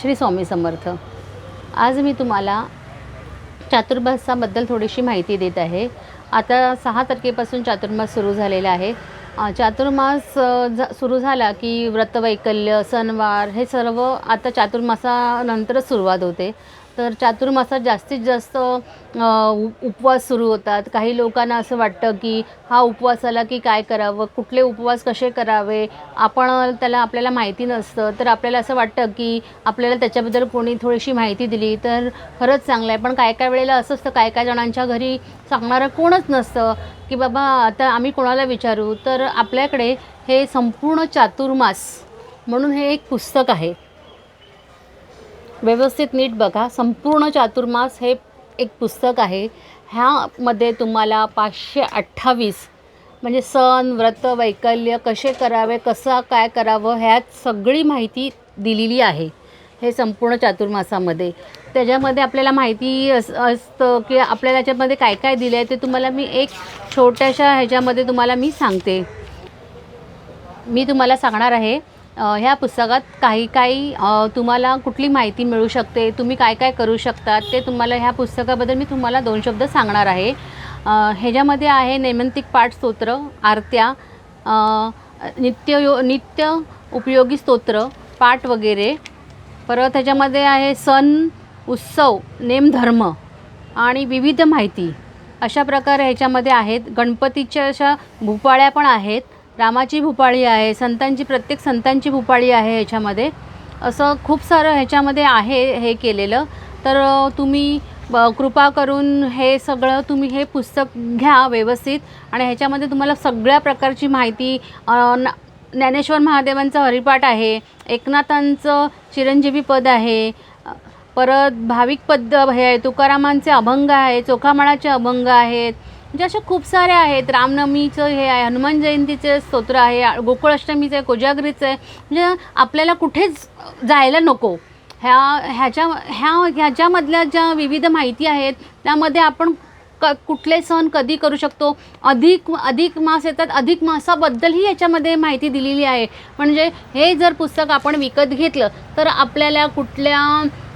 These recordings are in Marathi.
श्री स्वामी समर्थ. आज मी तुम्हाला चातुर्मासाबद्दल थोडीशी माहिती देत आहे. आता सहा तारखेपासून चातुर्मास सुरू झालेला आहे. चातुर्मास झ सुरू झाला की व्रतवैकल्य सणवार हे सर्व आता चातुर्मासानंतरच सुरुवात होते. तर चातुर्मासात जास्तीत जास्त उपवास सुरू होतात. काही लोकांना असं वाटतं की हा उपवास आला की काय करावं? कुठले उपवास कसे करावे? आपण त्याला आपल्याला माहिती नसतं. तर आपल्याला असं वाटतं की आपल्याला त्याच्याबद्दल कोणी थोडीशी माहिती दिली तर खरंच चांगलं आहे. पण काय काय वेळेला असं असतं काय काय जणांच्या घरी सांगणारं कोणच नसतं की बाबा आता आम्ही कोणाला विचारू? तर आपल्याकडे हे संपूर्ण चातुर्मास म्हणून हे एक पुस्तक आहे. व्यवस्थित नीट बघा. संपूर्ण चातुर्मास हे एक पुस्तक आहे. ह्यामध्ये तुम्हाला पाचशे अठ्ठावीस म्हणजे सण व्रत वैकल्य कसे करावे कसं काय करावं ह्यात सगळी माहिती दिलेली आहे हे संपूर्ण चातुर्मासामध्ये. त्याच्यामध्ये आपल्याला माहिती अस असतं की आपल्याला याच्यामध्ये काय काय दिलं आहे ते तुम्हाला मी एक छोट्याशा ह्याच्यामध्ये तुम्हाला मी सांगते. मी तुम्हाला सांगणार आहे. ह्या पुस्तकात काही काही तुम्हाला कुठली माहिती मिळू शकते तुम्ही काय काय करू शकतात ते तुम्हाला ह्या पुस्तकाबद्दल मी तुम्हाला दोन शब्द सांगणार आहे. ह्याच्यामध्ये आहे नैमंतिक पाठ स्तोत्र आरत्या नित्य यो नित्य उपयोगी स्तोत्र पाठ वगैरे. परत ह्याच्यामध्ये आहे सण उत्सव नेमधर्म आणि विविध माहिती. अशा प्रकारे ह्याच्यामध्ये आहेत. गणपतीच्या अशा भूपाळ्या पण आहेत. रामाची भूपाळी आहे संतांची प्रत्येक संतांची भूपाळी आहे ह्याच्यामध्ये. असं खूप सारं ह्याच्यामध्ये आहे हे केलेलं. तर तुम्ही ब- कृपा करून हे सगळं तुम्ही हे पुस्तक घ्या व्यवस्थित आणि ह्याच्यामध्ये तुम्हाला सगळ्या प्रकारची माहिती ज्ञानेश्वर महादेवांचं हरिपाठ आहे एकनाथांचं चिरंजीवी पद आहे परत भाविक पद हे आहे तुकारामांचे अभंग आहे चोखामाळाचे अभंग आहेत म्हणजे अशा खूप सारे आहेत. रामनवमीचं हे आहे हनुमान जयंतीचे स्तोत्र आहे गोकुळाष्टमीचं आहे कोजागरीचं आहे. म्हणजे आपल्याला कुठेच जायला नको. ह्या ह्याच्या ह्या ह्याच्यामधल्या ज्या विविध माहिती आहेत त्यामध्ये आपण क कुठले सण कधी करू शकतो? अधिक अधिक मास येतात अधिक मासाबद्दलही याच्यामध्ये माहिती दिलेली आहे. म्हणजे हे जर पुस्तक आपण विकत घेतलं तर आपल्याला कुठल्या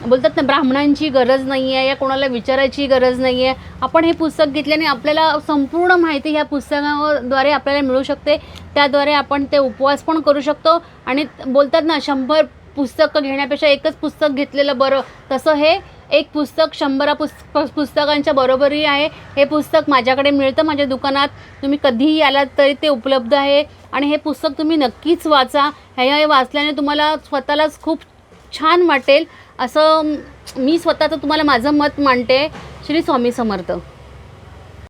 बोलतात ना ब्राह्मणांची गरज नाही आहे या कोणाला विचारायची गरज नाही आहे आपण हे पुस्तक घेतल्याने आपल्याला संपूर्ण माहिती ह्या पुस्तकाद्वारे आपल्याला मिळू शकते. त्याद्वारे आपण ते उपवास पण करू शकतो. आणि बोलतात ना शंभर पुस्तकं घेण्यापेक्षा एकच पुस्तक घेतलेलं बरं. तसं हे एक पुस्तक शंभरा पुस्त पुस्तकांच्या बरोबरी आहे. हे पुस्तक माझ्याकडे मिळतं माझ्या दुकानात. तुम्ही कधीही आलात तरी ते उपलब्ध आहे. आणि हे पुस्तक तुम्ही नक्कीच वाचा. ह्या हे वाचल्याने तुम्हाला स्वतःलाच खूप छान वाटेल. असं मी स्वतःचं तुम्हाला माझं मत मांडते. श्री स्वामी समर्थ.